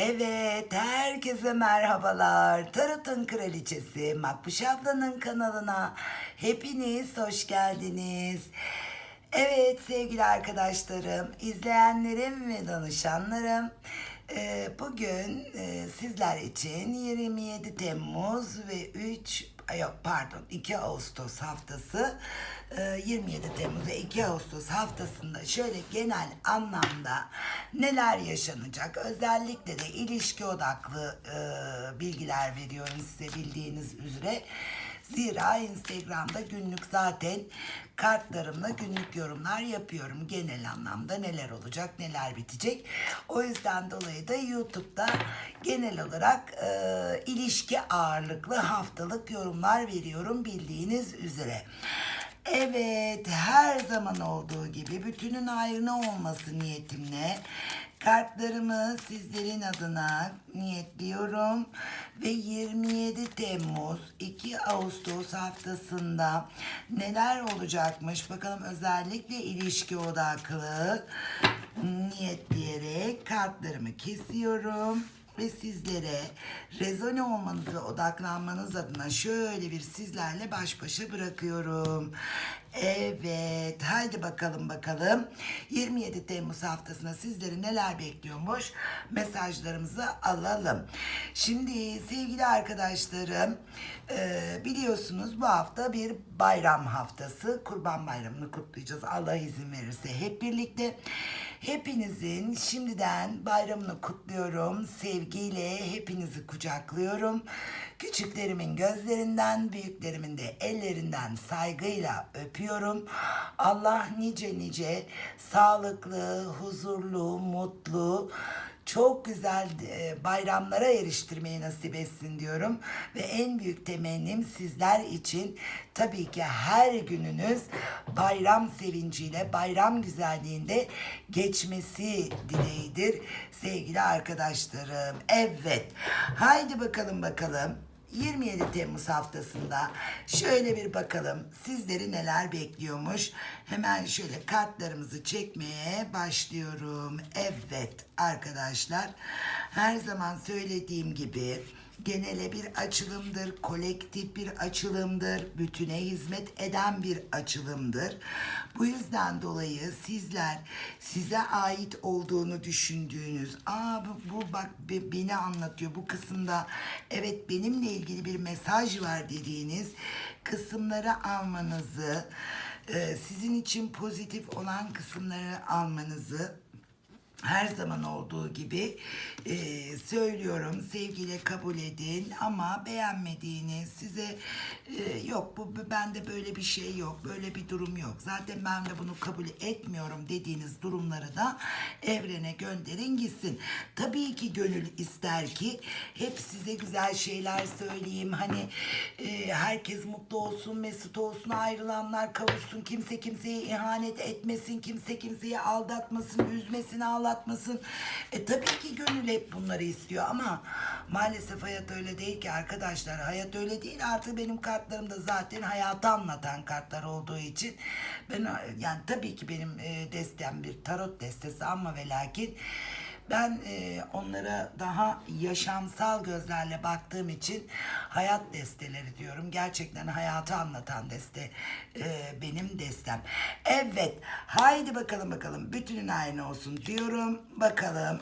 Evet, herkese merhabalar. Tarot'un kraliçesi Makbuş ablanın kanalına hepiniz hoş geldiniz. Evet sevgili arkadaşlarım, izleyenlerim ve danışanlarım. e, Bugün e, sizler için 27 Temmuz ve 3 ay yok pardon 2 Ağustos haftası e, 27 Temmuz ve 2 Ağustos haftasında şöyle genel anlamda neler yaşanacak özellikle de ilişki odaklı e, bilgiler veriyorum size bildiğiniz üzere. Zira Instagram'da günlük zaten kartlarımla günlük yorumlar yapıyorum. Genel anlamda neler olacak, neler bitecek. O yüzden dolayı da YouTube'da genel olarak e, ilişki ağırlıklı haftalık yorumlar veriyorum bildiğiniz üzere. Evet, her zaman olduğu gibi bütünün ayrına olması niyetimle kartlarımı sizlerin adına niyetliyorum. Ve 27 Temmuz 2 Ağustos haftasında neler olacakmış bakalım özellikle ilişki odaklı niyetleyerek kartlarımı kesiyorum ve sizlere rezone olmanız ve odaklanmanız adına şöyle bir sizlerle baş başa bırakıyorum. Evet, haydi bakalım bakalım. 27 Temmuz haftasında sizleri neler bekliyormuş? Mesajlarımızı alalım. Şimdi sevgili arkadaşlarım, e, biliyorsunuz bu hafta bir bayram haftası. Kurban Bayramı'nı kutlayacağız Allah izin verirse hep birlikte. Hepinizin şimdiden bayramını kutluyorum. Sevgiyle hepinizi kucaklıyorum. Küçüklerimin gözlerinden, büyüklerimin de ellerinden saygıyla öpüyorum. Allah nice nice sağlıklı, huzurlu, mutlu, çok güzel e, bayramlara eriştirmeyi nasip etsin diyorum. Ve en büyük temennim sizler için tabii ki her gününüz bayram sevinciyle, bayram güzelliğinde geçmesi dileğidir sevgili arkadaşlarım. Evet, haydi bakalım bakalım. 27 Temmuz haftasında şöyle bir bakalım sizleri neler bekliyormuş. Hemen şöyle kartlarımızı çekmeye başlıyorum. Evet arkadaşlar her zaman söylediğim gibi genele bir açılımdır, kolektif bir açılımdır, bütüne hizmet eden bir açılımdır. Bu yüzden dolayı sizler size ait olduğunu düşündüğünüz, aa bu, bu bak be- beni anlatıyor bu kısımda evet benimle ilgili bir mesaj var dediğiniz kısımları almanızı, e, sizin için pozitif olan kısımları almanızı her zaman olduğu gibi e, söylüyorum sevgiyle kabul edin ama beğenmediğiniz size e, yok bu bende böyle bir şey yok böyle bir durum yok. Zaten ben de bunu kabul etmiyorum dediğiniz durumları da evrene gönderin gitsin. Tabii ki gönül ister ki hep size güzel şeyler söyleyeyim. Hani e, herkes mutlu olsun mesut olsun ayrılanlar kavuşsun kimse kimseye ihanet etmesin kimse kimseyi aldatmasın üzmesin ağlatmasın. E tabii ki gönül hep bunları istiyor ama maalesef hayat öyle değil ki arkadaşlar. Hayat öyle değil artık benim kartlarım da zaten hayatı anlatan kartlar olduğu için ben yani tabii ki benim e, destem bir tarot destesi ama ve lakin ben e, onlara daha yaşamsal gözlerle baktığım için hayat desteleri diyorum. Gerçekten hayatı anlatan deste e, benim destem. Evet, haydi bakalım bakalım bütünün aynı olsun diyorum. Bakalım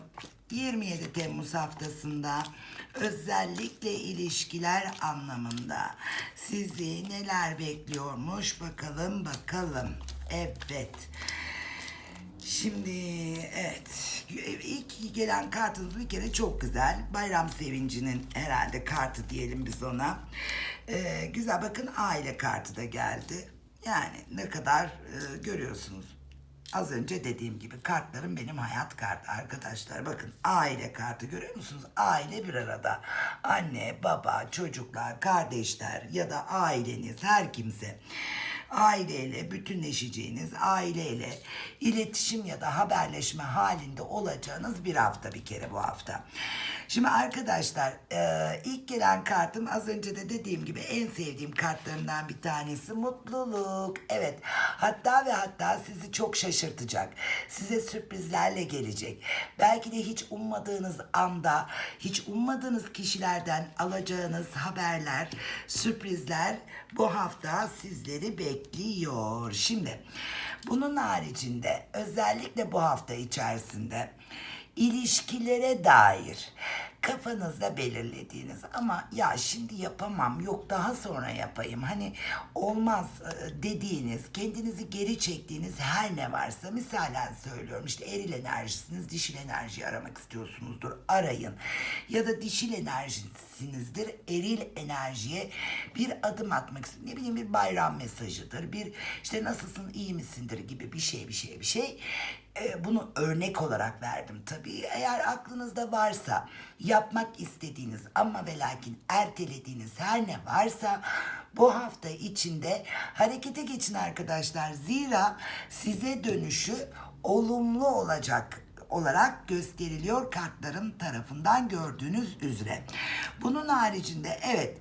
27 Temmuz haftasında özellikle ilişkiler anlamında sizi neler bekliyormuş bakalım bakalım. Evet. Şimdi evet ilk gelen kartınız bir kere çok güzel. Bayram sevincinin herhalde kartı diyelim biz ona. Ee, güzel bakın aile kartı da geldi. Yani ne kadar e, görüyorsunuz. Az önce dediğim gibi kartlarım benim hayat kartı arkadaşlar. Bakın aile kartı görüyor musunuz? Aile bir arada. Anne, baba, çocuklar, kardeşler ya da aileniz her kimse. Aileyle bütünleşeceğiniz, aileyle iletişim ya da haberleşme halinde olacağınız bir hafta bir kere bu hafta. Şimdi arkadaşlar e, ilk gelen kartım az önce de dediğim gibi en sevdiğim kartlarımdan bir tanesi mutluluk. Evet hatta ve hatta sizi çok şaşırtacak. Size sürprizlerle gelecek. Belki de hiç ummadığınız anda hiç ummadığınız kişilerden alacağınız haberler, sürprizler bu hafta sizleri bekliyor. Şimdi bunun haricinde özellikle bu hafta içerisinde ilişkilere dair kafanızda belirlediğiniz. Ama ya şimdi yapamam yok daha sonra yapayım. Hani olmaz e, dediğiniz kendinizi geri çektiğiniz her ne varsa misalen söylüyorum işte eril enerjisiniz dişil enerjiyi aramak istiyorsunuzdur arayın. Ya da dişil enerjisinizdir eril enerjiye bir adım atmak istiyorsunuz ne bileyim bir bayram mesajıdır bir işte nasılsın iyi misindir gibi bir şey bir şey bir şey. E, bunu örnek olarak verdim. Tabii. Eğer aklınızda varsa yapmak istediğiniz ama ve lakin ertelediğiniz her ne varsa bu hafta içinde harekete geçin arkadaşlar. Zira size dönüşü olumlu olacak olarak gösteriliyor kartların tarafından gördüğünüz üzere. Bunun haricinde evet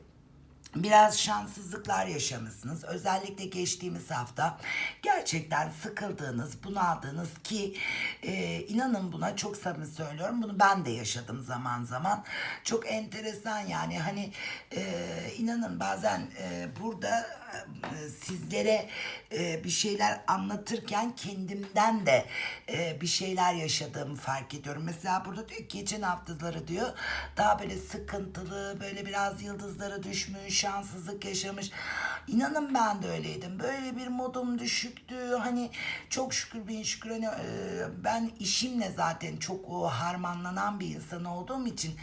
Biraz şanssızlıklar yaşamışsınız. Özellikle geçtiğimiz hafta gerçekten sıkıldığınız, bunaldığınız ki e, inanın buna çok samimi söylüyorum. Bunu ben de yaşadım zaman zaman. Çok enteresan yani hani e, inanın bazen e, burada sizlere e, bir şeyler anlatırken kendimden de e, bir şeyler yaşadığımı fark ediyorum. Mesela burada diyor geçen haftaları diyor daha böyle sıkıntılı, böyle biraz yıldızlara düşmüş, şanssızlık yaşamış. İnanın ben de öyleydim. Böyle bir modum düşüktü. Hani çok şükür bin şükür hani e, ben işimle zaten çok harmanlanan bir insan olduğum için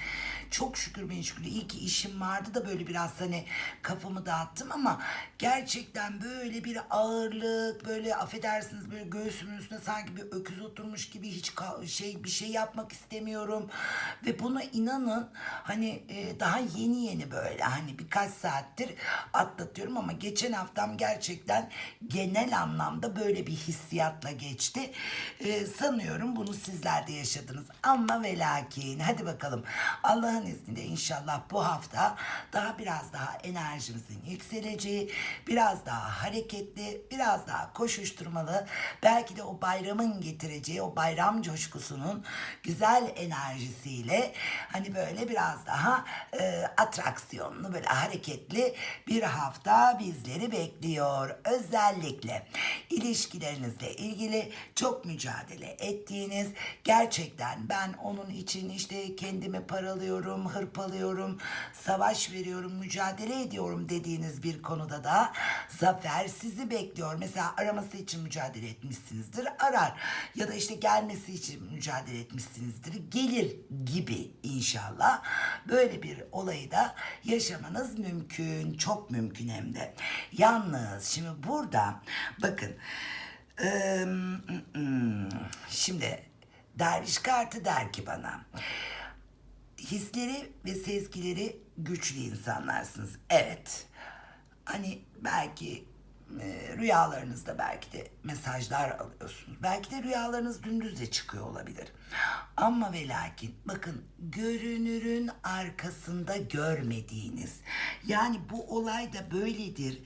çok şükür şükür iyi ki işim vardı da böyle biraz hani kafamı dağıttım ama gerçekten böyle bir ağırlık böyle affedersiniz böyle göğsümün üstüne sanki bir öküz oturmuş gibi hiç şey bir şey yapmak istemiyorum. Ve buna inanın hani e, daha yeni yeni böyle hani birkaç saattir atlatıyorum ama geçen haftam gerçekten genel anlamda böyle bir hissiyatla geçti. E, sanıyorum bunu sizler de yaşadınız. Ama ve lakin hadi bakalım. Allah'ın izniyle inşallah bu hafta daha biraz daha enerjimizin yükseleceği, biraz daha hareketli, biraz daha koşuşturmalı, belki de o bayramın getireceği o bayram coşkusunun güzel enerjisiyle hani böyle biraz daha e, atraksiyonlu, böyle hareketli bir hafta bizleri bekliyor. Özellikle ilişkilerinizle ilgili çok mücadele ettiğiniz, gerçekten ben onun için işte kendimi paralıyorum, hırpalıyorum, savaş veriyorum, mücadele ediyorum dediğiniz bir konuda da zafer sizi bekliyor. Mesela araması için mücadele etmişsinizdir, arar. Ya da işte gelmesi için mücadele etmişsinizdir, gelir gibi inşallah. Böyle bir olayı da yaşamanız mümkün, çok mümkün hem de. Yalnız şimdi burada bakın eee, şimdi derviş kartı der ki bana hisleri ve sezgileri güçlü insanlarsınız. Evet. Hani belki e, rüyalarınızda belki de mesajlar alıyorsunuz. Belki de rüyalarınız gündüz de çıkıyor olabilir. Ama ve lakin bakın görünürün arkasında görmediğiniz yani bu olay da böyledir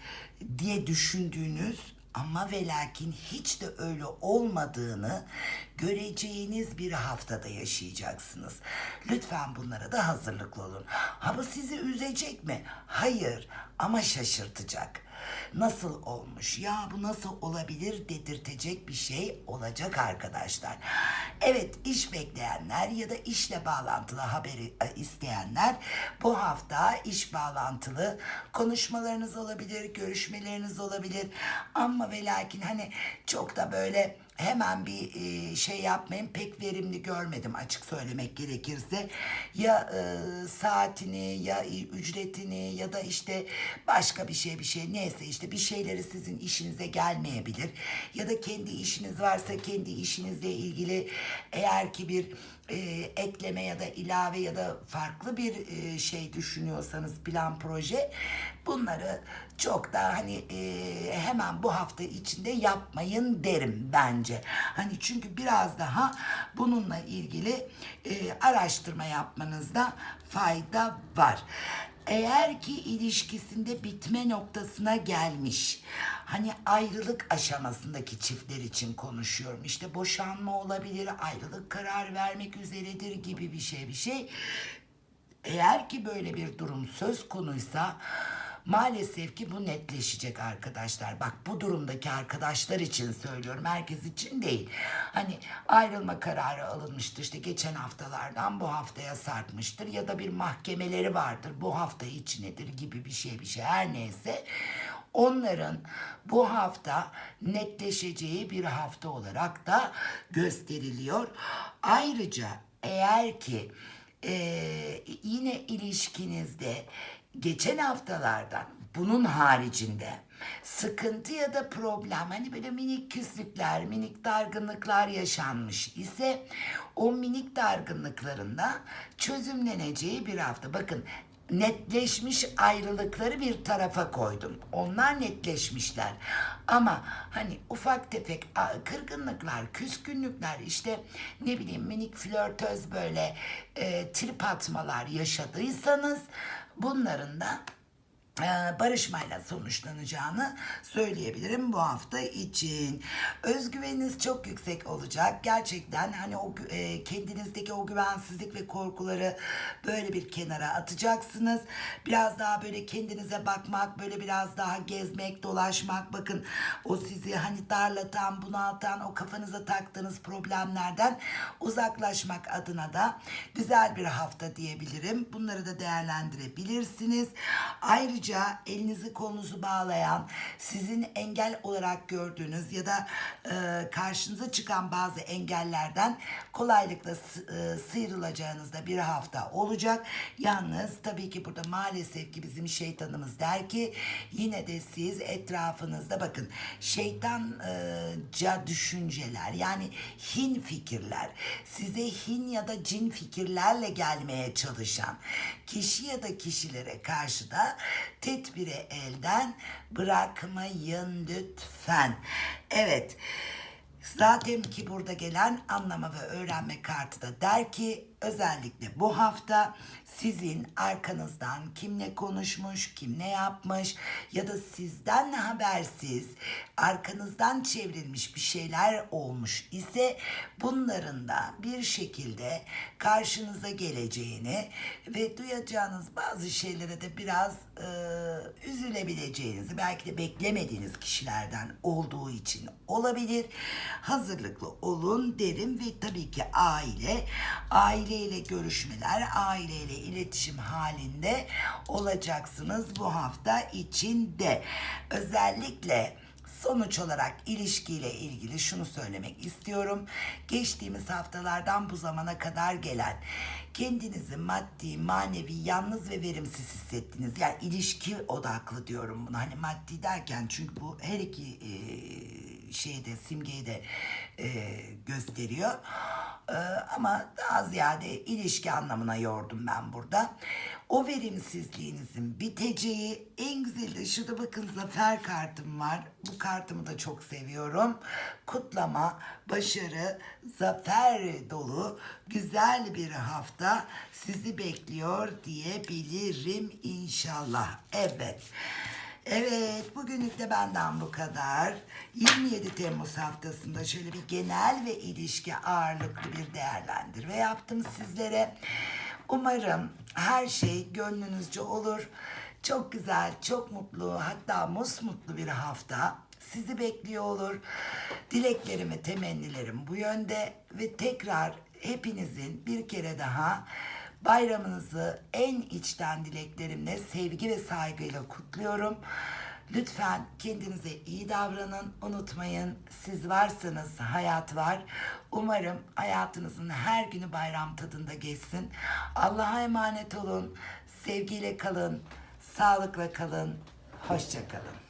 diye düşündüğünüz ama ve lakin hiç de öyle olmadığını göreceğiniz bir haftada yaşayacaksınız. Lütfen bunlara da hazırlıklı olun. Ha bu sizi üzecek mi? Hayır ama şaşırtacak. Nasıl olmuş? Ya bu nasıl olabilir dedirtecek bir şey olacak arkadaşlar. Evet iş bekleyenler ya da işle bağlantılı haberi e, isteyenler bu hafta iş bağlantılı konuşmalarınız olabilir, görüşmeleriniz olabilir. Ama ve lakin hani çok da böyle hemen bir e, şey yapmayın pek verimli görmedim açık söylemek gerekirse. Ya e, saatini ya ücretini ya da işte başka bir şey bir şey. Neyse işte bir şeyleri sizin işinize gelmeyebilir. Ya da kendi işiniz varsa kendi işinizle ilgili eğer ki bir e, ekleme ya da ilave ya da farklı bir e, şey düşünüyorsanız plan proje bunları çok da hani e, hemen bu hafta içinde yapmayın derim bence. Hani çünkü biraz daha bununla ilgili e, araştırma yapmanızda fayda var. Eğer ki ilişkisinde bitme noktasına gelmiş, hani ayrılık aşamasındaki çiftler için konuşuyorum. İşte boşanma olabilir, ayrılık karar vermek üzeredir gibi bir şey bir şey. Eğer ki böyle bir durum söz konuysa maalesef ki bu netleşecek arkadaşlar. Bak bu durumdaki arkadaşlar için söylüyorum. Herkes için değil. Hani ayrılma kararı alınmıştır. işte geçen haftalardan bu haftaya sarkmıştır. Ya da bir mahkemeleri vardır. Bu hafta içinedir gibi bir şey bir şey. Her neyse onların bu hafta netleşeceği bir hafta olarak da gösteriliyor. Ayrıca eğer ki ee, yine ilişkinizde geçen haftalardan bunun haricinde sıkıntı ya da problem hani böyle minik küslükler, minik dargınlıklar yaşanmış ise o minik dargınlıklarında çözümleneceği bir hafta. Bakın netleşmiş ayrılıkları bir tarafa koydum. Onlar netleşmişler. Ama hani ufak tefek kırgınlıklar, küskünlükler işte ne bileyim minik flörtöz böyle e, trip atmalar yaşadıysanız bunların da barışmayla sonuçlanacağını söyleyebilirim bu hafta için. Özgüveniniz çok yüksek olacak. Gerçekten hani o e, kendinizdeki o güvensizlik ve korkuları böyle bir kenara atacaksınız. Biraz daha böyle kendinize bakmak, böyle biraz daha gezmek, dolaşmak. Bakın o sizi hani darlatan, bunaltan, o kafanıza taktığınız problemlerden uzaklaşmak adına da güzel bir hafta diyebilirim. Bunları da değerlendirebilirsiniz. Ayrıca elinizi kolunuzu bağlayan, sizin engel olarak gördüğünüz ya da e, karşınıza çıkan bazı engellerden kolaylıkla e, sıyrılacağınız da bir hafta olacak. Yalnız tabii ki burada maalesef ki bizim şeytanımız der ki yine de siz etrafınızda bakın şeytanca düşünceler yani hin fikirler size hin ya da cin fikirlerle gelmeye çalışan kişi ya da kişilere karşı da tedbiri elden bırakmayın lütfen. Evet. Zaten ki burada gelen anlama ve öğrenme kartı da der ki özellikle bu hafta sizin arkanızdan kim ne konuşmuş, kim ne yapmış ya da sizden habersiz arkanızdan çevrilmiş bir şeyler olmuş ise bunların da bir şekilde karşınıza geleceğini ve duyacağınız bazı şeylere de biraz e, üzülebileceğinizi belki de beklemediğiniz kişilerden olduğu için olabilir. Hazırlıklı olun derim ve tabii ki aile, aileyle görüşmeler, aileyle iletişim halinde olacaksınız bu hafta içinde. Özellikle Sonuç olarak ilişkiyle ilgili şunu söylemek istiyorum. Geçtiğimiz haftalardan bu zamana kadar gelen kendinizi maddi, manevi, yalnız ve verimsiz hissettiniz. Yani ilişki odaklı diyorum bunu. Hani maddi derken çünkü bu her iki e, şeyde simgeyi de e, gösteriyor. E, ama daha ziyade ilişki anlamına yordum ben burada. O verimsizliğinizin biteceği en güzeli de şurada bakın zafer kartım var. Bu kartımı da çok seviyorum. Kutlama, başarı, zafer dolu güzel bir hafta sizi bekliyor diyebilirim inşallah. Evet. Evet, bugünlük de benden bu kadar. 27 Temmuz haftasında şöyle bir genel ve ilişki ağırlıklı bir değerlendirme yaptım sizlere. Umarım her şey gönlünüzce olur. Çok güzel, çok mutlu, hatta musmutlu bir hafta sizi bekliyor olur. Dileklerimi, temennilerim bu yönde ve tekrar hepinizin bir kere daha Bayramınızı en içten dileklerimle, sevgi ve saygıyla kutluyorum. Lütfen kendinize iyi davranın. Unutmayın siz varsanız hayat var. Umarım hayatınızın her günü bayram tadında geçsin. Allah'a emanet olun. Sevgiyle kalın. Sağlıkla kalın. Hoşça kalın.